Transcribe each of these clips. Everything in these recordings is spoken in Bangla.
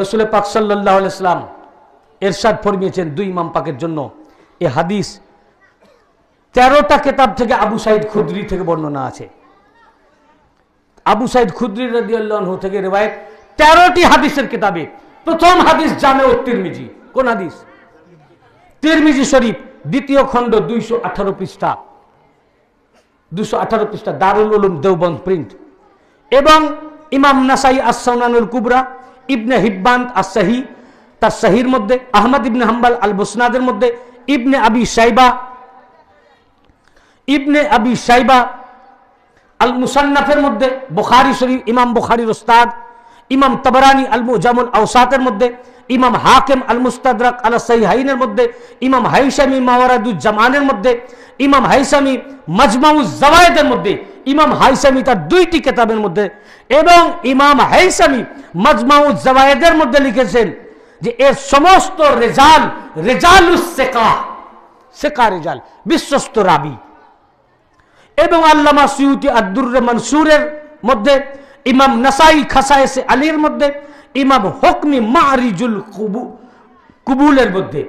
রসুল পাক সাল্লাহ ইসলাম এরশাদ ফরমিয়েছেন দুই ইমাম পাকের জন্য। এ হাদিস তেরোটা কেতাব থেকে আবু সাইদ খুদ্রি থেকে বর্ণনা আছে। আবু সাইদ খুদ্রি রাদিয়াল্লাহু থেকে রেওয়ায়ত তেরোটি হাদিসের কিতাবে। প্রথম হাদিস জামে ও তিরমিজি। কোন হাদিস? তিরমিজি শরীফ, দ্বিতীয় খণ্ড দুইশো আঠারো পৃষ্ঠা। দুশো আঠারো পৃষ্ঠা, দারুল উলুম দেওবন্দ প্রিন্ট। এবং ইমাম নাসাই আসসাউনানুল কুবরা ইবনে হিব্বান আসাহি তার সাহির মধ্যে, আহমদ ইবনে হাম্বাল আল বুসনাদের মধ্যে, ইবনে আবি সাইবা ইবনে আবি সাইবা আল মুসান্নাফের মধ্যে, বুখারি শরীফ, ইমাম বুখারির ওস্তাদ ইমাম তবরানি আল মুজামুল আওসাতের মধ্যে, ইমাম হাকিম আল মুস্তাদরাক আল সাইহাইনের মধ্যে, ইমাম হাইসামি মাওয়ারাদুজ জামানের মধ্যে, ইমাম হাইসামি মাজমাউজ জাওয়ায়েদের মধ্যে, ইমাম হাইসামি তার দুইটি কেতাবের মধ্যে এবং ইমাম হাইসামি মাজমাউজ জাওয়ায়েদের মধ্যে লিখেছেন যে এর সমস্ত রেজাল রেজালুস সেকা সেকা রেজাল, বিশ্বস্ত রাবি। এবং আল্লামা সিউতি আব্দুর মনসুরের মধ্যে ইমাম নাসাই খাসায়েসে আলীর মধ্যে ইমাম হকমি মারিজুল কুবু কুবুলের মধ্যে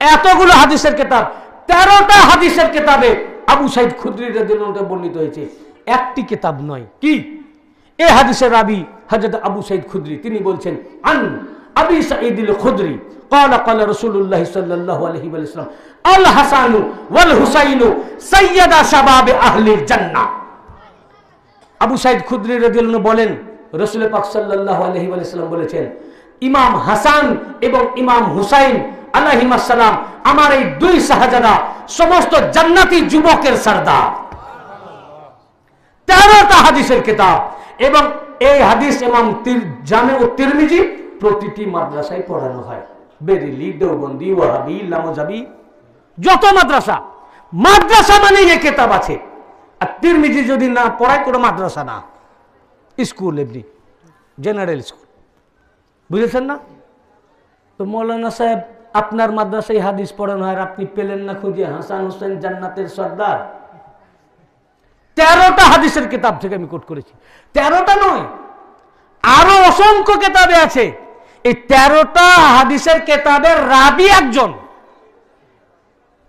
এতগুলো হাদিসের কেতাব তেরোটা হাদিসের কেতাবে আবু সাইদ খুদ্রি রাদিয়াল্লাহু বর্ণিত হয়েছে একটি কেতাব নয় কি এ হাদিসের রাবি হযরত আবু সাইদ খুদ্রি তিনি বলছেন আন আবি সাঈদ আল খুদরি قال قال رسول الله صلى الله عليه وسلم الحسن والحسين سيد شباب اهل الجنه আবু সাইদ খুদ্রি রাদিয়াল্লাহু বলেন রাসূল পাক সাল্লাল্লাহু আলাইহি ওয়াসাল্লাম বলেছেন, ইমাম হাসান এবং ইমাম হুসাইন আলাইহিস সালাম আমার এই দুই শাহজাদা সমস্ত জান্নাতি যুবকের সর্দার। তেরোটা হাদিসের কিতাব এবং এই হাদিস তির, জামে ও তিরমিজি প্রতিটি মাদ্রাসায় পড়ানো হয়। বেরিলি, দেওবন্দি, ওয়াহাবি, লামজাবি, যত মাদ্রাসা। মাদ্রাসা মানে এ কেতাব আছে। আর তিরমিজি যদি না পড়ায়, কোনো মাদ্রাসা না। স্কুল এমনি জেনারেল স্কুল বুঝেছেন না? তো মৌলানা সাহেব, আপনার মাদ্রাসায় হাদিস পড়ানো হয় আপনি পেলেন না খুঁজে, হাসান হোসেন জান্নাতের সর্দার। তেরোটা হাদিসের কিতাব থেকে আমি কোট করেছি। তেরোটা নয়, আরও অসংখ্য কেতাবে আছে। এই তেরোটা হাদিসের কেতাবের রাবি একজন।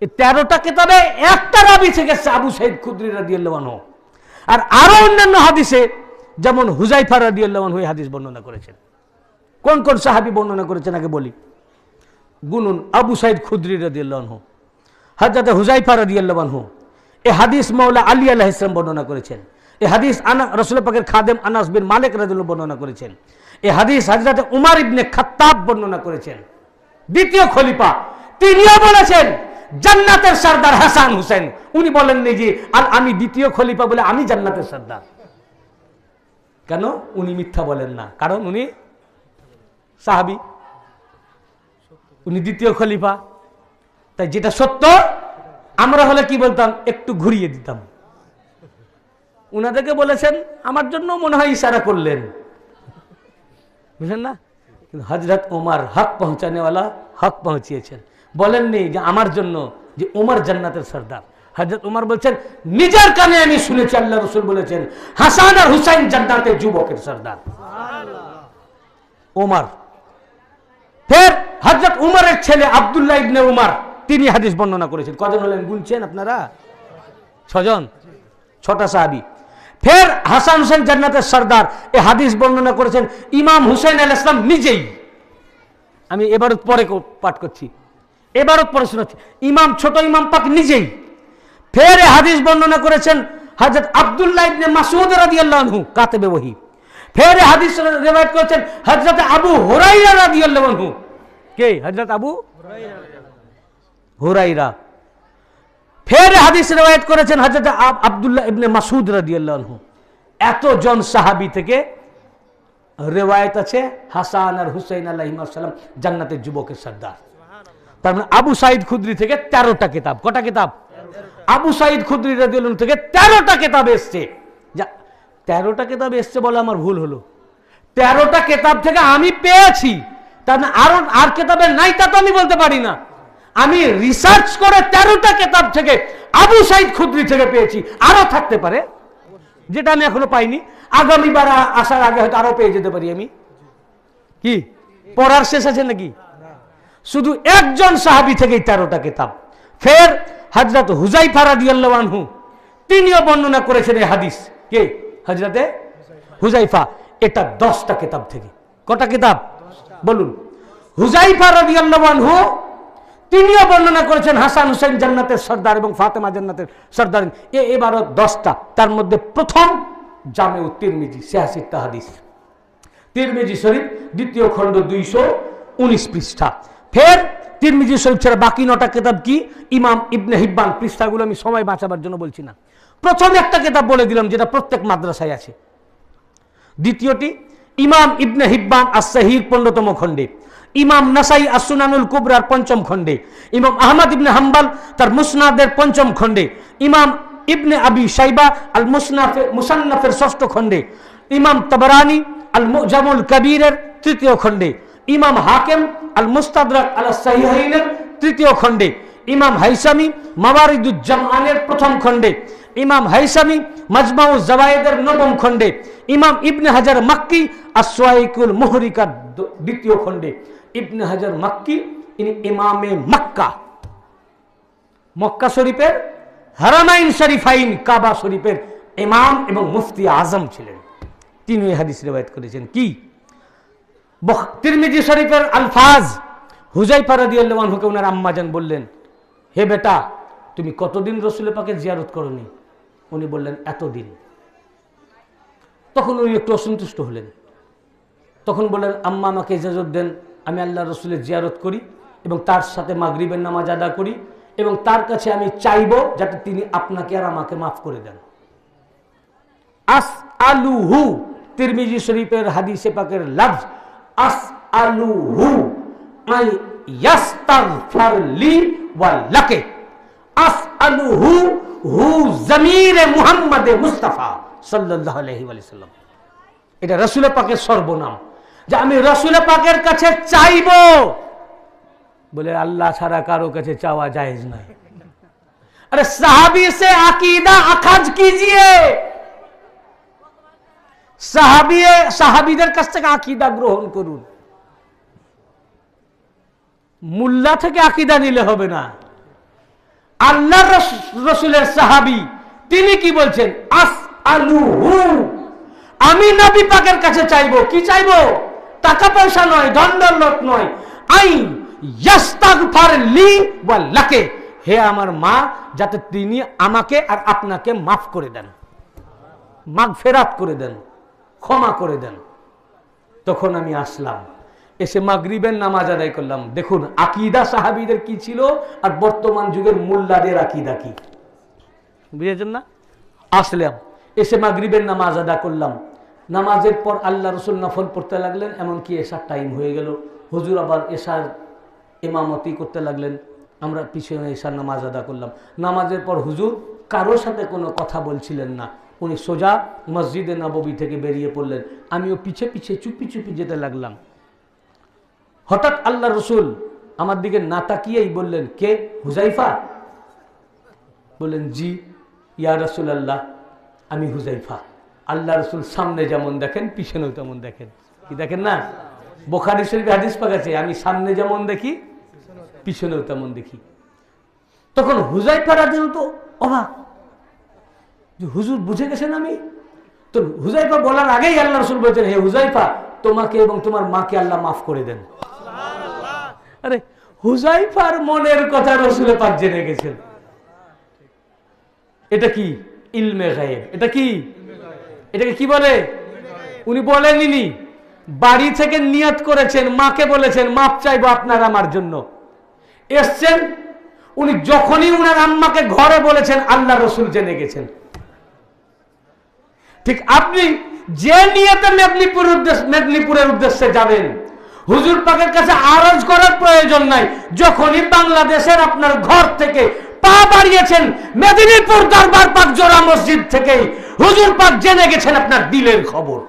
এই তেরোটা কেতাবে একটা রাবি থেকে আবু সাইদ খুদ্রি রাদিয়াল্লাহু আর আরও অন্যান্য হাদিসে, যেমন হুজাইফা এই হাদিস বর্ণনা করেছেন। কোন কোন সাহাবি বর্ণনা করেছেন আগে বলি। গুনুন আবু সাইদ খুদ্রি রাদিয়াল্লাহু হযরত হুজাইফা রাদিয়াল্লাহু এ হাদিস মাওলা আলী আলাইহিস সালাম বর্ণনা করেছেন। এ হাদিস আনা রসুল পাকের খাদেম আনাস বিন মালিক রাদিয়াল্লাহু বর্ণনা করেছেন। এ হাদিস হাজরাতে উমার ইবনে খাত্তাব বর্ণনা করেছেন। দ্বিতীয় খলিফা, তিনিও বলেছেন জান্নাতের সর্দার হাসান হুসেন। উনি বলেননি যে, আর আমি দ্বিতীয় খলিফা বলে আমি জান্নাতের সর্দার। কেন? উনি মিথ্যা বলেন না। কারণ উনি সাহাবি। উনি দ্বিতীয় খলিফা। তাই যেটা সত্য, আমরা হলে কি বলতাম? একটু ঘুরিয়ে দিতাম। উনাদেরকে বলেছেন, আমার জন্য মনে হয় ইশারা করলেন। বুঝলেন না? হজরত ওমার হক পৌঁছানেওয়ালা হক পৌঁছিয়েছেন। বলেননি যে আমার জন্য, যে ওমর জান্নাতের সর্দার। হজরত উমর বলছেন, নিজের কানে আমি শুনেছি, আল্লাহ রসুল বলেছেন, হাসান আর হুসাইন জান্নাতের যুবকের সর্দার। ওমর ফের হজরত উমরের ছেলে আবদুল্লাহ ইবনে উমর, তিনি হাদিস বর্ণনা করেছেন। কজন হলেন গুনছেন আপনারা? ছজন? ছটা সাহাবি। ফের হাসান হুসেন জান্নাতের সর্দার, এ হাদিস বর্ণনা করেছেন, ইমাম হুসেন আল ইসলাম নিজেই। আমি এবার পরে পাঠ করছি। শোনাচ্ছি ইমাম, ছোট ইমাম পাক নিজেই। ফের হাদিস বর্ণনা করেছেন হযরত আব্দুল্লাহ ইবনে মাসউদ রাদিয়াল্লাহু কাতেবে ওহী। ফের হাদিস রিওয়ায়াত করেছেন হযরত আবু হুরায়রা রাদিয়াল্লাহু কে? হযরত আবু হুরাইরা ফের হাদিস রেওয়ায়ত করেছেন হযরত আব- আব্দুল্লাহ ইবনে মাসুদ রাদিয়াল্লাহু আনহু। এতজন সাহাবী থেকে রেওয়ায়ত আছে হাসান আর হুসাইন আলাইহিস সালাম জান্নাতের যুবকের সর্দার। তার মানে আবু সাইদ খুদ্রি থেকে তেরোটা কিতাব। কটা কিতাব? আবু সাইদ খুদরি আনহু থেকে তেরোটা কিতাব এসছে। যা, তেরোটা কিতাব এসছে বলে আমার ভুল হলো। তেরোটা কেতাব থেকে আমি পেয়েছি। তার মানে আরও, আর কেতাবের নাই তা তো আমি বলতে পারি না। আমি রিসার্চ করে তেরোটা কেতাব থেকে আবু সাইদ খুদ্রি থেকে পেয়েছি। আরও থাকতে পারে, যেটা আমি এখনও পাইনি। আগামীবার আসার আগে হয়তো আরও পেয়ে যেতে পারি আমি। কি? পড়ার শেষ আছে নাকি? শুধু একজন সাহাবি থেকেই তেরোটা কিতাব। ফের হাজরত হুজাইফা রাদিয়াল্লাহু আনহু, তিনিও বর্ণনা করেছেন এই হাদিস। কে? হজরতে হুজাইফা এটা দশটা কিতাব থেকে। কটা কিতাব? বলুন। হুজাইফা রাদিয়াল্লাহু আনহু, তিনিও বর্ণনা করেছেন হাসান হুসেন জান্নাতের সর্দার এবং ফাতেমা জান্নাতের সর্দার। এ, এবারও দশটা। তার মধ্যে প্রথম জামে তিরমিজি সিয়াসিত্তা হাদিস তিরমিজি শরীফ, দ্বিতীয় খণ্ড দুইশো উনিশ পৃষ্ঠা। ফের তিরমিজি শরীফ ছাড়া বাকি নটা কেতাব কি? ইমাম ইবনে হিব্বান, পৃষ্ঠাগুলো আমি সময় বাঁচাবার জন্য বলছি না। প্রথম একটা কেতাব বলে দিলাম, যেটা প্রত্যেক মাদ্রাসায় আছে। দ্বিতীয়টি, ইমাম ইবনে হিব্বান আসাহির পনেরোতম খণ্ডে, ইমাম নাসাই আসুনানুল কুবরার পঞ্চম খণ্ডে, ইমাম আহমদ ইবনে হাম্বাল তার মুসনাদের পঞ্চম খণ্ডে, ইমাম ইবনে আবি সাইবা আল মুসনাফে মুসান্নাফের ষষ্ঠ খণ্ডে, ইমাম তবরানি আল মুজামুল কবিরের তৃতীয় খণ্ডে ইমাম হাকেম আল মুস্তাদরাক আল সাহিহাইনের তৃতীয় খণ্ডে, ইমাম হাইসামি মাওয়ারিদুজ্জামানের প্রথম খণ্ডে, ইমাম হাইসামি মাজমাউ জাওয়ায়েদের নবম খণ্ডে, ইমাম ইবনে হাজার মাক্কি আসওয়াইকুল মুহরিকার দ্বিতীয় খণ্ডে। ইবনে হাজার মাক্কি, ইনি ইমামে মক্কা। মক্কা শরীফের হারামাইন শরীফাইন কাবা শরীফের ইমাম এবং মুফতি আজম ছিলেন। তিনি হাদিস রেবায়ত করেছেন। কি? তিরমিজি শরীফের আলফাজ। হুজাইফা রাদিয়াল্লাহু আনহুকে ওনার আম্মাজান বললেন, হে বেটা, তুমি কতদিন রসুলের পাকে জিয়ারত করনি? উনি বললেন, এতদিন। তখন উনি একটু অসন্তুষ্ট হলেন। তখন বললেন, আম্মা আমাকে ইজাজত দেন, আমি আল্লাহ রসুলের জিয়ারত করি এবং তার সাথে মাগরিবের নামাজ আদা করি এবং তার কাছে আমি চাইব যাতে তিনি আপনাকে আর আমাকে মাফ করে দেন। আস আলুহু তিরমিজি শরীফের হাদিসে পাকের লফজ আস আলু আই ইয়াস্তাগফার লি ওয়া লাকে। আস আলু হু হু জমিরে মুহাম্মদে মুস্তাফা সাল্লাল্লাহু আলাইহি ওয়া সাল্লাম এটা রাসূল পাকের সর্বনাম। যে আমি রাসূল পাকের কাছে চাইব। বলে আল্লাহ ছাড়া কারও কাছে চাওয়া জায়েজ নাই আরে সাহাবি সে আকীদা আখাজ কিজিয়ে সাহাবি সাহাবিদের কাছ থেকে আকিদা গ্রহণ করুন। মুল্লা থেকে আকিদা নিলে হবে না। আল্লাহ রসুলের সাহাবি, তিনি কি বলছেন? আস আলু আমি নবী পাকের কাছে চাইব। কি চাইব? টাকা পয়সা নয় দণ্ডলত নয়। আই ইয়াস্তাগফার লি ওয়া লাকে। হে আমার মা, যাতে তিনি আমাকে আর আপনাকে মাফ করে দেন। মাগ ফেরাত করে দেন। ক্ষমা করে দেন। তখন আমি আসলাম। এসে মাগরিবের নামাজ আদায় করলাম। দেখুন, আকিদা সাহাবিদের কি ছিল আর বর্তমান যুগের মোল্লাদের আকিদা কি? বুঝেছেন না? আসলাম। এসে মাগরিবের নামাজ আদা করলাম। নামাজের পর আল্লাহ রসুল নফল পড়তে লাগলেন, এমনকি এসার টাইম হয়ে গেল। হুজুর আবার এসার এমামতি করতে লাগলেন। আমরা পিছনে এসার নামাজ আদা করলাম। নামাজের পর হুজুর কারোর সাথে কোনো কথা বলছিলেন না। উনি সোজা মসজিদে নববী থেকে বেরিয়ে পড়লেন। আমিও পিছে পিছে, চুপি চুপি যেতে লাগলাম। হঠাৎ আল্লাহ রসুল আমার দিকে না তাকিয়েই বললেন, কে? হুজাইফা? বললেন, জি, ইয়া রসুল আল্লাহ আমি হুজাইফা। আল্লাহ রসুল সামনে যেমন দেখেন, পিছনেও তেমন দেখেন। কি দেখেন না? বোখারি শরীফ হাদিস পাক আছে, আমি সামনে যেমন দেখি, পিছনেও তেমন দেখি। তখন হুজাইফা রাজন তো অবাক। যে হুজুর বুঝে গেছেন আমি? তো হুজাইফা বলার আগেই আল্লাহ রসুল বলছেন হে হুজাইফা তোমাকে এবং তোমার মাকে আল্লাহ মাফ করে দেন। আরে হুজাইফার মনের কথা রসুলে পাক জেনে গেছেন। এটা কি? ইলমে গায়েব। এটা কি? এটাকে কি বলে? উনি বলেননি বাড়ি থেকে নিয়ত করেছেন মাকে বলেছেন মাপ চাইব আপনার আমার জন্য। এসছেন উনি যখনই উনার আম্মাকে ঘরে বলেছেন আল্লাহ রসুল জেনে গেছেন। ঠিক আপনি যে নিয়তে মেদিনীপুরের উদ্দেশ্য মেদিনীপুরের উদ্দেশ্যে যাবেন, হুজুর পাকের কাছে আরজ করার প্রয়োজন নাই। যখনই বাংলাদেশের আপনার ঘর থেকে পা বাড়িয়েছেন মেদিনীপুর দরবার পাক জোড়া মসজিদ থেকেই, হুজুর পাক জেনে গেছেন আপনার দিলের খবর।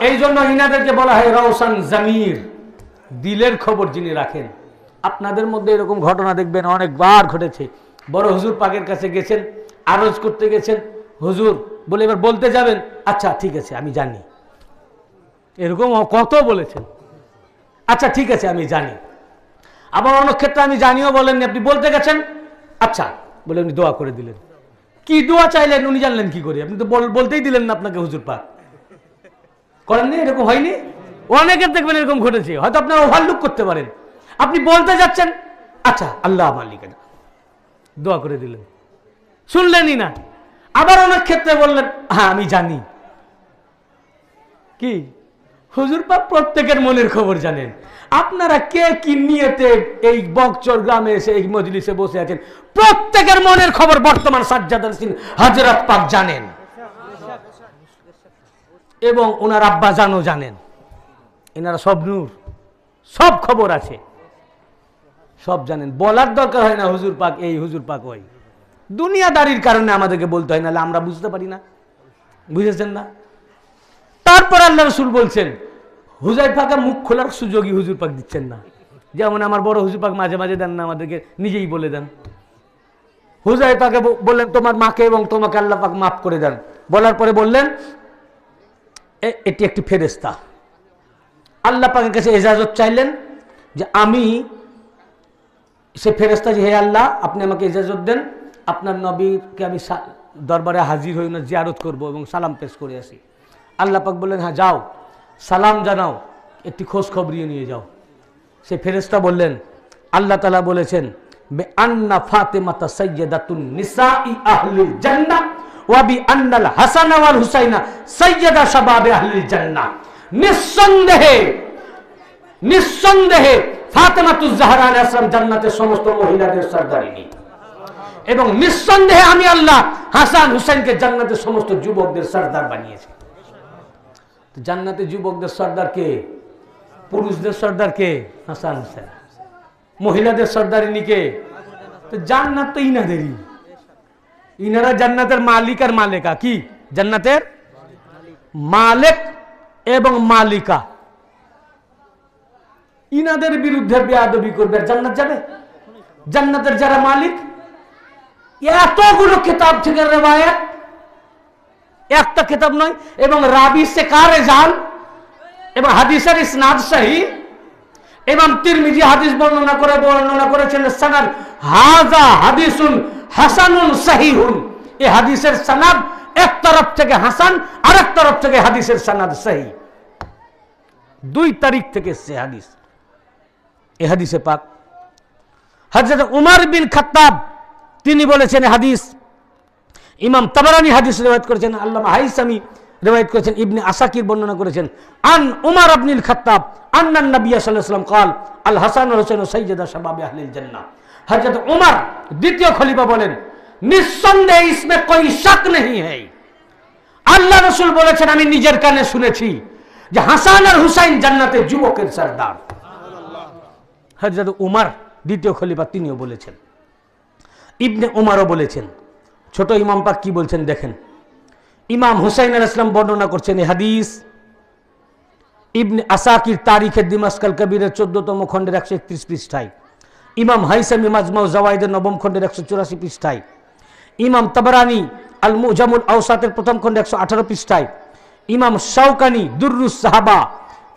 এই জন্য ইনাদেরকে বলা হয় রওশন জামির। দিলের খবর যিনি রাখেন। আপনাদের মধ্যে এরকম ঘটনা দেখবেন, অনেকবার ঘটেছে। বড় হুজুর পাকের কাছে গেছেন, আরজ করতে গেছেন। হুজুর বলে, এবার বলতে যাবেন? আচ্ছা ঠিক আছে, আমি জানি। এরকম কত বলেছেন? আচ্ছা ঠিক আছে, আমি জানি। আবার অনেক ক্ষেত্রে আমি জানিও বলেননি, আপনি বলতে গেছেন? আচ্ছা বলে উনি দোয়া করে দিলেন। কি দোয়া চাইলেন? উনি জানলেন কি করে? আপনি তো বল- বলতেই দিলেন না আপনাকে হুজুর পাক। করেননি এরকম হয়নি? অনেকের দেখবেন এরকম ঘটেছে। হয়তো আপনারা ওভারলুক করতে পারেন। আপনি বলতে যাচ্ছেন আচ্ছা আল্লাহ মালিক দোয়া করে দিলেন। শুনলেনই না। আবার অনেক ক্ষেত্রে বললেন হ্যাঁ আমি জানি। কি? হুজুর পাক প্রত্যেকের মনের খবর জানেন। আপনারা কে কি নিয়েতে এই বকচর গ্রামে এসে, এই মজলিসে বসে আছেন, প্রত্যেকের মনের খবর বর্তমান সাজ্জাদ সিং হজরত পাক জানেন। এবং ওনার আব্বা জানও জানেন। এনারা সব নূর। সব খবর আছে। সব জানেন। বলার দরকার হয় না হুজুর পাক, এই হুজুর পাক ওই। দুনিয়াদারির কারণে আমাদেরকে বলতে হয়, নাহলে আমরা বুঝতে পারি না। বুঝেছেন না? তারপর আল্লাহ রসুল বলছেন হুজাই পাকে মুখ খোলার সুযোগই হুজুর পাক দিচ্ছেন না। যেমন আমার বড় হুজুর পাক মাঝে মাঝে দেন না, আমাদেরকে নিজেই বলে দেন। হুজাই পাকে বললেন, তোমার মাকে এবং তোমাকে আল্লাহ পাক মাফ করে দেন। বলার পরে বললেন "এ- এটি একটি ফেরেস্তা আল্লাহ পাকের কাছে এজাজত চাইলেন যে আমি সে ফেরেস্তা যে, হে আল্লাহ, আপনি আমাকে ইজাজত দেন, আপনার নবীকে আমি দরবারে হাজির হই না জিয়ারত করব এবং সালাম পেশ করে আসি। আল্লাহ পাক বললেন হ্যাঁ যাও, সালাম জানাও, একটি খোঁজ খবরিয়ে নিয়ে যাও। সে ফেরেস্তা বললেন, আল্লাহ তালা বলেছেন, বে আন্না ফাতেমাতা সৈয়দাতুন নিসাই আহলিল জান্নাহ। ওয়া বি আন্নাল হাসান ওয়াল হুসাইনা সৈয়দা শাবাবে আহলিল জান্নাহ। নিঃসন্দেহে নিঃসন্দেহে ফাতেমাতুজ জাহরা আলাইহিস সালাম জান্নাতের সমস্ত মহিলাদের সর্দারিনী এবং নিঃসন্দেহে আমি আল্লাহ হাসান হুসাইনকে জান্নাতের সমস্ত যুবকদের সর্দার বানিয়েছি। তো জান্নাতের যুবকদের সর্দার কে? পুরুষদের সর্দার কে? হাসান হুসেন মহিলাদের সর্দারিনী কে? তো জান্নাত তো ইনাদেরই। ইনারা জান্নাতের মালিক আর মালিকা কি? জান্নাতের মালিক এবং মালিকা। ইনাদের বিরুদ্ধে বেয়াদবি করবে জান্নাত যাবে? জান্নাতের যারা মালিক, এতগুলো কিতাব থেকে রেবায়াত একটা কিতাব নয়, এবং রাবি সে কারে যান এবং হাদিসের ইসনাদ সহি, এবং তিরমিজি হাদিস বর্ণনা করে বর্ণনা করেছেন সানাদ হাজা হাদিসুন হাসানুন সাহিহুন। এ হাদিসের সানাদ এক তরফ থেকে হাসান আর এক তরফ থেকে হাদিসের সানাদ সাহি। দুই তারিখ থেকে সে হাদিস। এ হাদিসে পাক। হজরত উমার বিন খাত্তাব, তিনি বলেছেন হাদিস। ইমাম তাবারানি হাদিস রেওয়ায়ত করেছেন, আল্লামা হাইসামি রেওয়ায়ত করেছেন, ইবনে আসাকির বর্ণনা করেছেন। আন উমার আবনিল খাত্তাব, আন্নান নবিয়া সাল্লাহ সাল্লাম কাল, আল হাসান হোসেন ও সৈয়দা শাবাবে আহলিল জান্নাহ। হযরত উমর দ্বিতীয় খলিফা বলেন, নিঃসন্দেহে ইসমে কোই শক নেই है আল্লাহ রসুল বলেছেন, আমি নিজের কানে শুনেছি যে হাসান আর হুসাইন জান্নাতের যুবকের সর্দার। হজরত উমার দ্বিতীয় খলিফা তিনিও বলেছেন। ইবনে উমারও বলেছেন। ছোট ইমাম পাক কি বলছেন দেখেন। ইমাম হুসাইন আল ইসলাম বর্ণনা করছেন এই হাদিস। ইবনে আসাকির তারিখের দিমাসকাল কবিরের চোদ্দতম খণ্ডের একশো একত্রিশ পৃষ্ঠায়। ইমাম হাইসামি মাজমাউ জাওয়াইদের নবম খণ্ডের একশো চুরাশি পৃষ্ঠায় ইমাম তাবারানি আল মুজামুল আউসাতের প্রথম খণ্ডে একশো আঠারো পৃষ্ঠায় ইমাম শাউকানি দুররুস সাহাবা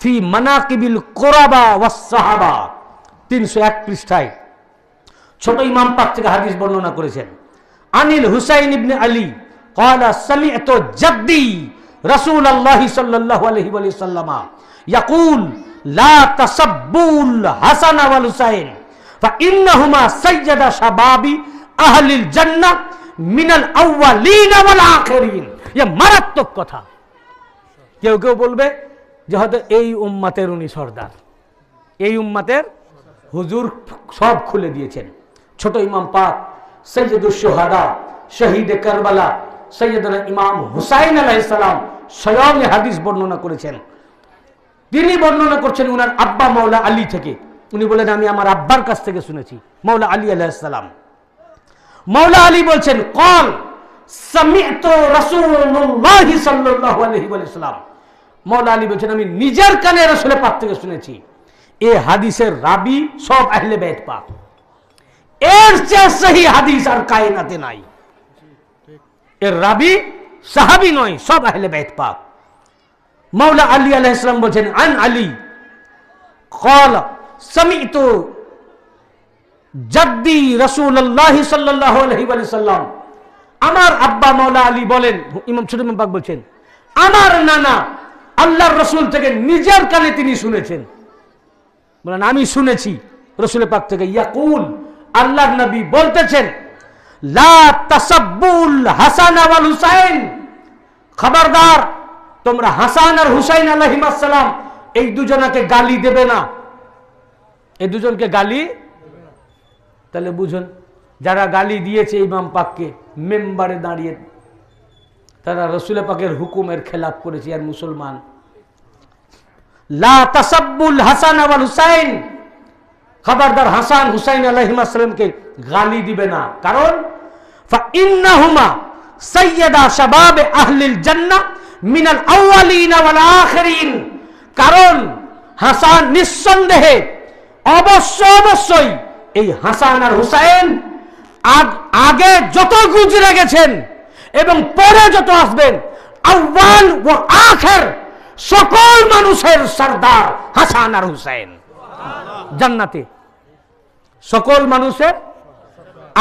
ফি মানাকিবিল কোরাবা ওয়াস সাহাবা তিনশো এক পৃষ্ঠায় ছোট ইমাম পাক থেকে হাদিস বর্ণনা করেছেন আনিল হুসাইন ইবনে আলী قال سمعت جدي رسول الله صلى الله عليه وسلم يقول لا تسبوا الحسن والحسين فإنهما سيد شباب أهل الجنة من الأولين والآخرين ये মারাত্মক কথা কেউ কেউ বলবে যে হয়তো এই উম্মাতের উনি সর্দার এই উম্মাতের হুজুর সব খুলে দিয়েছেন ছোট ইমাম পাক সৈয়দুল সোহাদা শহীদ কারবালা সৈয়দুল ইমাম হুসাইন আলাইসালাম স্বয়ং এ হাদিস বর্ণনা করেছেন তিনি বর্ণনা করছেন উনার আব্বা মৌলা আলী থেকে উনি বলেন, আমি আমার আব্বার কাছ থেকে শুনেছি। মৌলা আলী আলাইসালাম মৌলা আলী বলছেন, কল মৌলা আলী বলছেন, আমি নিজের কানে রসুলের পাক থেকে শুনেছি। এ হাদিসের রাবি সব আহলে বেদ পাক। এর চেয়ে সেই হাদিস আর কায়নাতে নাই। এর রাবি সাহাবি নয়, সব আহলে বেদ পাক। মৌলা আলী আলাইসালাম বলছেন, আন আলী, কল سمعت জাদ্দি রাসূলুল্লাহ সাল্লাল্লাহু আলাইহি ওয়া সাল্লাম আমার আব্বা মাওলা আলী বলেন ইমাম ছোট ইমাম পাক বলছেন আমার নানা আল্লাহর রসুল থেকে নিজের কানে তিনি শুনেছেন বলেন আমি শুনেছি রসুলের পাক থেকে ইয়াকুল আল্লাহর নবী বলতেছেন লা তাসাব্বুল হাসান ওয়াল হুসাইন খবরদার তোমরা হাসান আর হুসাইন আলাইহিসসালাম এই দুজনাকে গালি দেবে না এই দুজনকে গালি? তাহলে বুঝুন, যারা গালি দিয়েছে ইমাম পাককে, মেম্বারে দাঁড়িয়ে তারা রসুল পাকের হুকুমের খেলাপ করেছে, আর মুসলমান। লা তাসাব্বুল হাসান আওয়াল হুসাইন। খবরদার হাসান হুসাইন আলাইহিসসালামকে গালি দিবে না। কারণ সাইয়্যিদা শাবাব আহলিল জান্নাহ মিনাল আউয়ালিন ওয়াল আখিরিন। কারণ, হাসান নিঃসন্দেহে অবশ্য অবশ্যই। এই হাসান আর হুসাইন আগে যত গুজরে গেছেন এবং পরে যত আসবেন আহ্বান ও আখের সকল মানুষের সর্দার হাসান আর হুসাইন। জান্নাতে। সকল মানুষের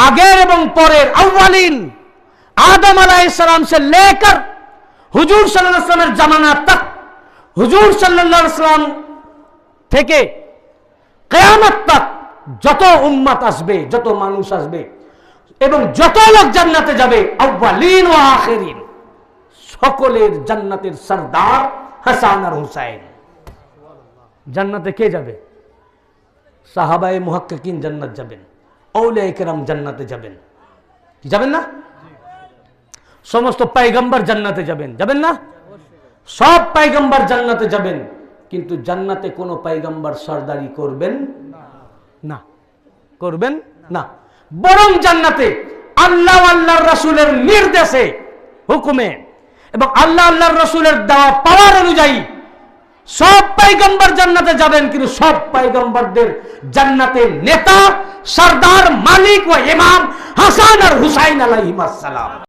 আগের এবং পরের আউ্বালিন আদম আলাহ ইসলাম সে লেকার হুজুর সাল্লাহ ইসলামের জামানা তক। হুজুর সাল্লাহ ইসলাম থেকে কিয়ামত তক যত উম্মত আসবে, যত মানুষ আসবে, এবং যত লোক জান্নাতে যাবে আউ্বালিন ও আখিরিন, সকলের জান্নাতের সর্দার হাসান আর হুসাইন। জান্নাতে কে যাবে? সাহাবায়ে মুহাক্কিকিন জান্নাত যাবেন, আউলিয়া ইকরাম জান্নাতে যাবেন। কি যাবেন না? সমস্ত পাইগাম্বার জান্নাতে যাবেন যাবেন না? সব পাইগাম্বার জান্নাতে যাবেন। কিন্তু জান্নাতে কোনো পাইগাম্বার সর্দারি করবেন না। করবেন না। বরং জান্নাতে আল্লাহ আল্লাহর রসুলের নির্দেশে, হুকুমে এবং আল্লাহ আল্লাহর রসুলের দেওয়া পাওয়ার অনুযায়ী সব পাইগম্বর জান্নাতে যাবেন, কিন্তু সব পাইগম্বরদের জান্নাতের নেতা, সর্দার, মালিক ও ইমাম হাসান আর হুসাইন আলাইহিস সালাম